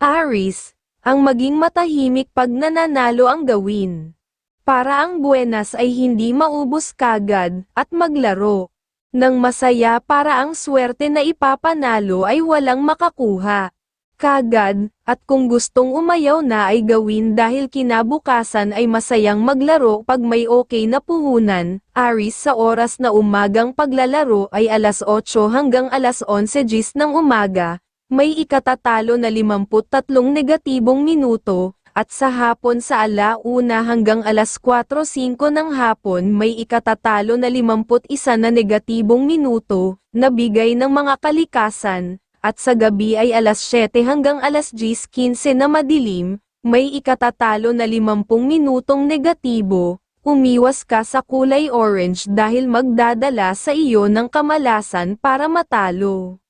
Aris, ang maging matahimik pag nananalo ang gawin. Para ang buenas ay hindi maubos kagad, at maglaro. Nang masaya para ang swerte na ipapanalo ay walang makakuha. Kagad, at kung gustong umayaw na ay gawin dahil kinabukasan ay masayang maglaro pag may okay na puhunan, Aris sa oras na umagang paglalaro ay alas 8 hanggang alas 11 gis ng umaga, may ikatatalo na 53 negatibong minuto, at sa hapon sa alauna hanggang alas 4.05 ng hapon may ikatatalo na 51 na negatibong minuto, na bigay ng mga kalikasan, at sa gabi ay alas 7 hanggang alas 10.15 na madilim, may ikatatalo na 50 minutong negatibo, umiwas ka sa kulay orange dahil magdadala sa iyo ng kamalasan para matalo.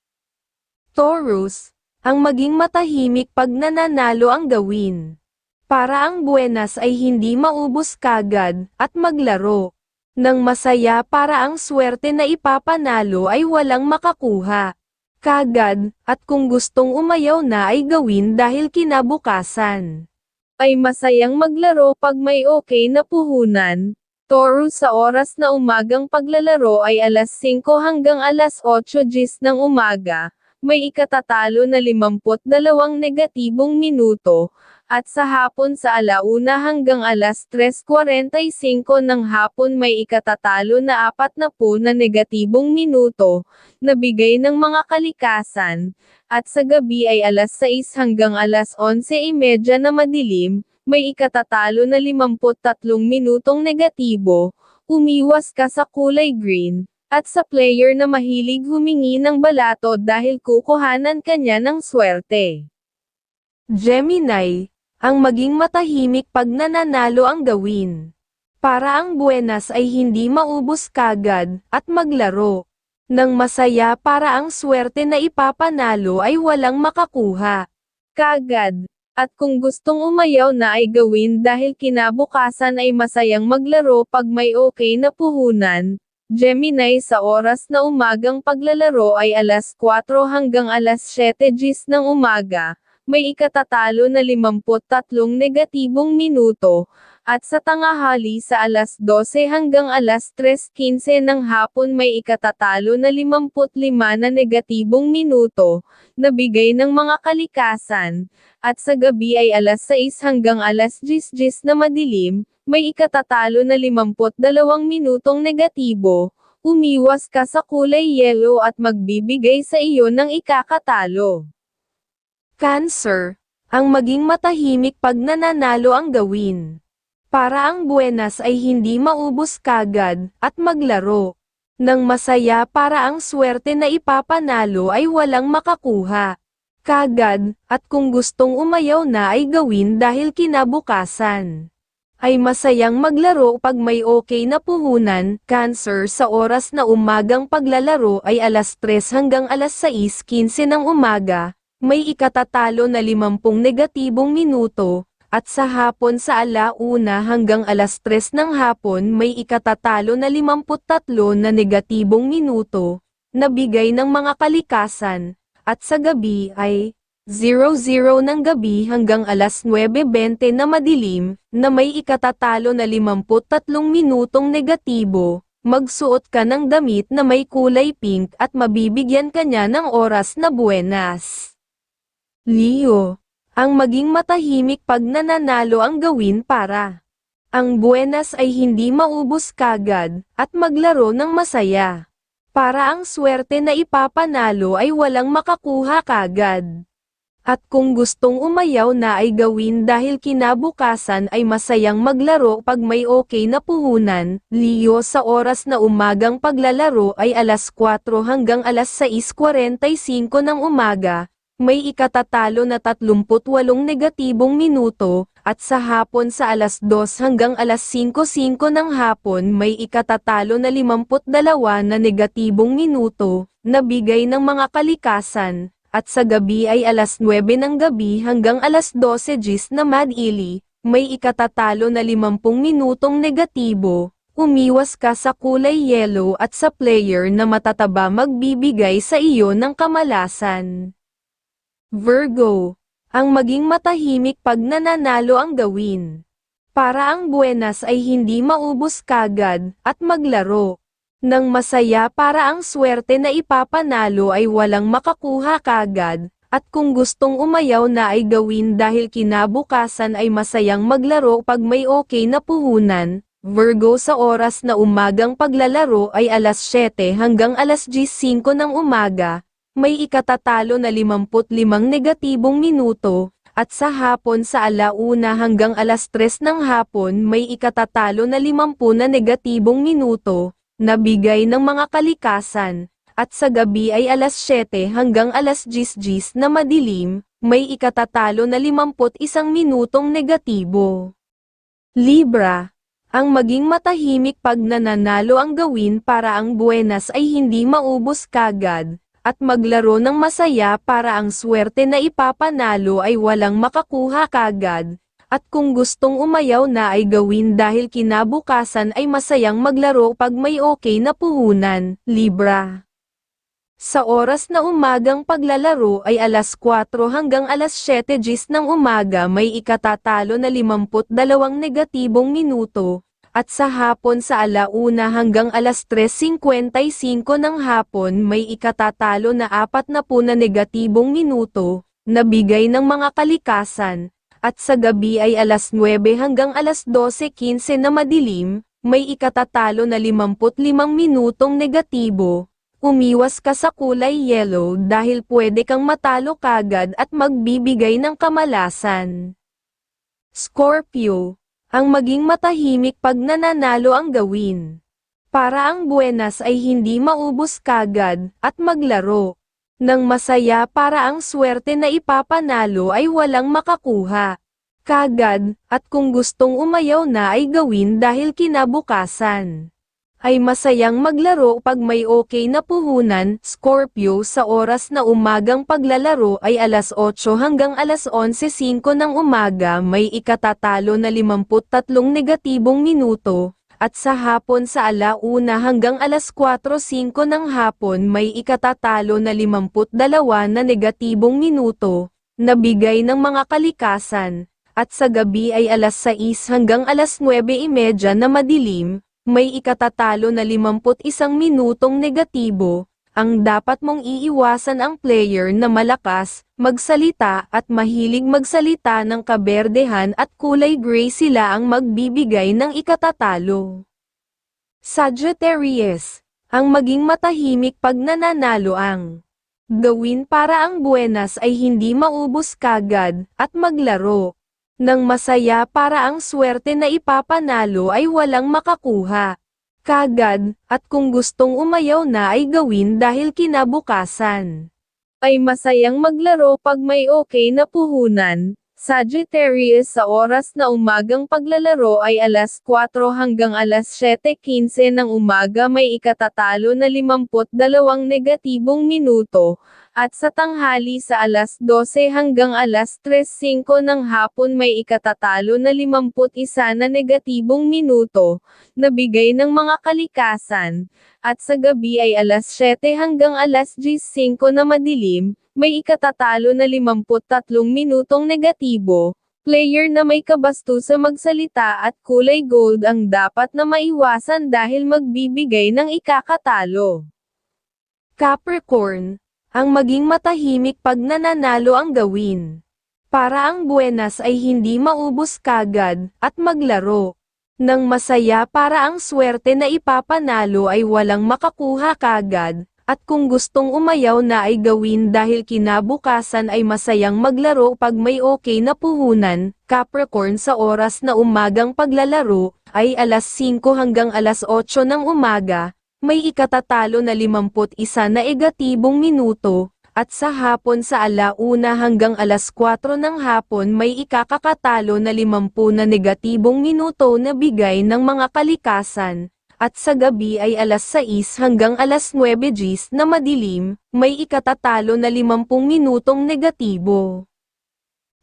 Taurus, ang maging matahimik pag nananalo ang gawin. Para ang buenas ay hindi maubos kagad, at maglaro. Nang masaya para ang swerte na ipapanalo ay walang makakuha. Kagad, at kung gustong umayaw na ay gawin dahil kinabukasan. Ay masayang maglaro pag may okay na puhunan. Taurus sa oras na umagang paglalaro ay alas 5 hanggang alas 8 gis ng umaga, may ikatatalo na 52 negatibong minuto, at sa hapon sa alauna hanggang alas 3.45 ng hapon may ikatatalo na 40 na negatibong minuto, na bigay ng mga kalikasan, at sa gabi ay alas 6 hanggang alas 11.30 na madilim, may ikatatalo na 53 minutong negatibo, umiwas ka sa kulay green, at sa player na mahilig humingi ng balato dahil kukuhanan kanya ng swerte. Gemini, ang maging matahimik pag nananalo ang gawin. Para ang buenas ay hindi maubos kagad, at maglaro. Nang masaya para ang swerte na ipapanalo ay walang makakuha. Kagad. At kung gustong umayaw na ay gawin dahil kinabukasan ay masayang maglaro pag may okay na puhunan, Gemini sa oras na umagang paglalaro ay alas 4 hanggang alas 7 gis ng umaga, may ikatatalo na 53 negatibong minuto, at sa tangahali sa alas 12 hanggang alas 3.15 ng hapon may ikatatalo na 55 na negatibong minuto, na bigay ng mga kalikasan, at sa gabi ay alas 6 hanggang alas 10 na madilim, may ikatatalo na 52 minutong negatibo, umiwas ka sa kulay yellow at magbibigay sa iyo ng ikakatalo. Cancer, ang maging matahimik pag nananalo ang gawin. Para ang buenas ay hindi maubos kagad, at maglaro. Nang masaya para ang swerte na ipapanalo ay walang makakuha. Kagad, at kung gustong umayaw na ay gawin dahil kinabukasan. Ay masayang maglaro pag may okay na puhunan, cancer sa oras na umagang paglalaro ay alas 3 hanggang alas 6.15 ng umaga, may ikatatalo na 50 negatibong minuto, at sa hapon sa alauna hanggang alas 3 ng hapon may ikatatalo na 53 na negatibong minuto, na bigay ng mga kalikasan, at sa gabi ay 00 ng gabi hanggang alas 9.20 na madilim, na may ikatatalo na 53 minutong negatibo, magsuot ka ng damit na may kulay pink at mabibigyan ka niya ng oras na buenas. Leo, ang maging matahimik pag nananalo ang gawin para. Ang buenas ay hindi maubos kagad, at maglaro ng masaya. Para ang swerte na ipapanalo ay walang makakuha kagad. At kung gustong umayaw na ay gawin dahil kinabukasan ay masayang maglaro pag may okay na puhunan, Leo sa oras na umagang paglalaro ay alas 4 hanggang alas 6.45 ng umaga, may ikatatalo na 38 negatibong minuto, at sa hapon sa alas 2 hanggang alas 5.05 ng hapon may ikatatalo na 52 na negatibong minuto, na bigay ng mga kalikasan, at sa gabi ay alas 9 ng gabi hanggang alas 12 gis na madili, may ikatatalo na 50 minutong negatibo, umiwas ka sa kulay yellow at sa player na matataba magbibigay sa iyo ng kamalasan. Virgo, Ang maging matahimik pag nananalo ang gawin. Para ang buenas ay hindi maubos kagad, at maglaro. Nang masaya para ang swerte na ipapanalo ay walang makakuha kagad, at kung gustong umayaw na ay gawin dahil kinabukasan ay masayang maglaro pag may okay na puhunan. Virgo sa oras na umagang paglalaro ay alas 7 hanggang alas 10.05 ng umaga, may ikatatalo na 55 negatibong minuto, at sa hapon sa alauna hanggang alas 3 ng hapon may ikatatalo na 50 na negatibong minuto, na bigay ng mga kalikasan, at sa gabi ay alas 7 hanggang alas 10 na madilim, may ikatatalo na 51 minutong negatibo. Libra ang maging matahimik pag nananalo ang gawin para ang buenas ay hindi maubos kagad, at maglaro ng masaya para ang swerte na ipapanalo ay walang makakuha kagad, at kung gustong umayaw na ay gawin dahil kinabukasan ay masayang maglaro pag may okay na puhunan, Libra. Sa oras na umagang paglalaro ay alas 4 hanggang alas 7 gis ng umaga may ikatatalo na 52 negatibong minuto, at sa hapon sa alauna hanggang alas 3.55 ng hapon may ikatatalo na apat na po na negatibong minuto, na bigay ng mga kalikasan, at sa gabi ay alas 9 hanggang alas 12.15 na madilim, may ikatatalo na 55 minutong negatibo. Umiwas ka sa kulay yellow dahil pwede kang matalo kagad at magbibigay ng kamalasan. Scorpio ang maging matahimik pag nananalo ang gawin. Para ang buenas ay hindi maubos kagad, at maglaro. Nang masaya para ang swerte na ipapanalo ay walang makakuha. Kagad, at kung gustong umayaw na ay gawin dahil kinabukasan ay masayang maglaro pag may okay na puhunan, Scorpio sa oras na umagang paglalaro ay alas 8 hanggang alas 11.05 ng umaga may ikatatalo na 53 negatibong minuto, at sa hapon sa alauna hanggang alas 4.05 ng hapon may ikatatalo na 52 na negatibong minuto, na bigay ng mga kalikasan, at sa gabi ay alas 6 hanggang alas 9.30 na madilim, may ikatatalo na 51 minutong negatibo, ang dapat mong iiwasan ang player na malakas, magsalita at mahilig magsalita ng kaberdehan at kulay gray sila ang magbibigay ng ikatatalo. Sagittarius, ang maging matahimik pag nananalo ang gawin para ang buenas ay hindi maubos kagad, at maglaro ng masaya para ang swerte na ipapanalo ay walang makakuha. Kagad, at kung gustong umayaw na ay gawin dahil kinabukasan. Ay masayang maglaro pag may okay na puhunan, Sagittarius sa oras na umagang paglalaro ay alas 4 hanggang alas 7.15 ng umaga may ikatatalo na 52 negatibong minuto, at sa tanghali sa alas 12 hanggang alas 3.05 ng hapon may ikatatalo na 51 na negatibong minuto, na bigay ng mga kalikasan, at sa gabi ay alas 7 hanggang alas 10.05 na madilim, may ikatatalo na 53 minutong negatibo, player na may kabasto sa magsalita at kulay gold ang dapat na maiwasan dahil magbibigay ng ikakatalo. Capricorn, ang maging matahimik pag nananalo ang gawin. Para ang buenas ay hindi maubos kagad, at maglaro. Nang masaya para ang swerte na ipapanalo ay walang makakuha kagad, at kung gustong umayaw na ay gawin dahil kinabukasan ay masayang maglaro pag may okay na puhunan, Capricorn sa oras na umagang paglalaro, ay alas 5 hanggang alas 8 ng umaga, may ikatatalo na 51 na egatibong minuto, at sa hapon sa alauna hanggang alas 4 ng hapon may ikakakatalo na 50 na negatibong minuto na bigay ng mga kalikasan, at sa gabi ay alas 6 hanggang alas 9 gis na madilim, may ikatatalo na 50 minutong negatibo.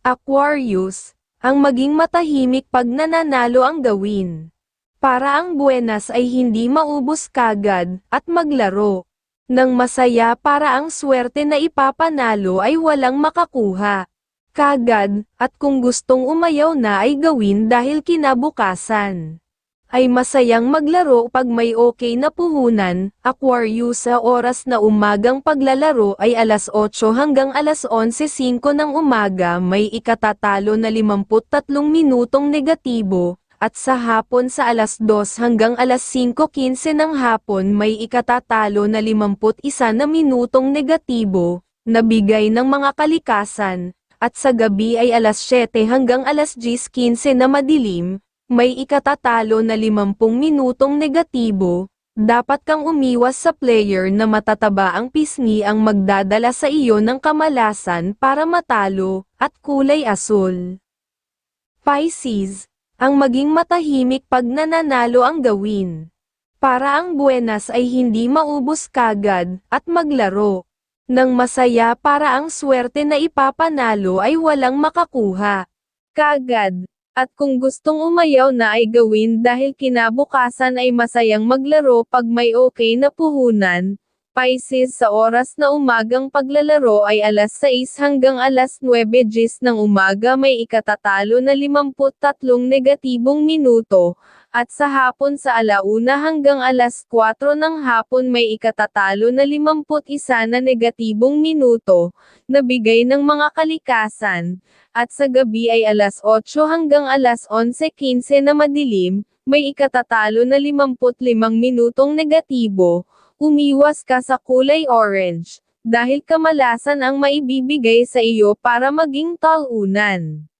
Aquarius, ang maging matahimik pag nananalo ang gawin. Para ang buenas ay hindi maubos kagad, at maglaro. Nang masaya para ang swerte na ipapanalo ay walang makakuha. kagad, at kung gustong umayaw na ay gawin dahil kinabukasan. Ay masayang maglaro pag may okay na puhunan, Aquarius sa oras na umagang paglalaro ay alas 8 hanggang alas 11.05 ng umaga may ikatatalo na 53 minutong negatibo, at sa hapon sa alas 2 hanggang alas 5.15 ng hapon may ikatatalo na 51 na minutong negatibo, na bigay ng mga kalikasan, at sa gabi ay alas 7 hanggang alas 10.15 na madilim, may ikatatalo na 50 minutong negatibo, dapat kang umiwas sa player na matataba ang pisngi ang magdadala sa iyo ng kamalasan para matalo, at kulay asul. Pisces, ang maging matahimik pag nananalo ang gawin. Para ang buenas ay hindi maubos kagad, at maglaro. Nang masaya para ang swerte na ipapanalo ay walang makakuha. Kagad. At kung gustong umayaw na ay gawin dahil kinabukasan ay masayang maglaro pag may okay na puhunan. Pisces sa oras na umagang paglalaro ay alas 6 hanggang alas 9 gis ng umaga may ikatatalo na 53 negatibong minuto, at sa hapon sa alauna hanggang alas 4 ng hapon may ikatatalo na 51 na negatibong minuto, na bigay ng mga kalikasan, at sa gabi ay alas 8 hanggang alas 11.15 na madilim, may ikatatalo na 55 minutong negatibo, umiwas ka sa kulay orange, dahil kamalasan ang maibibigay sa iyo para maging talunan.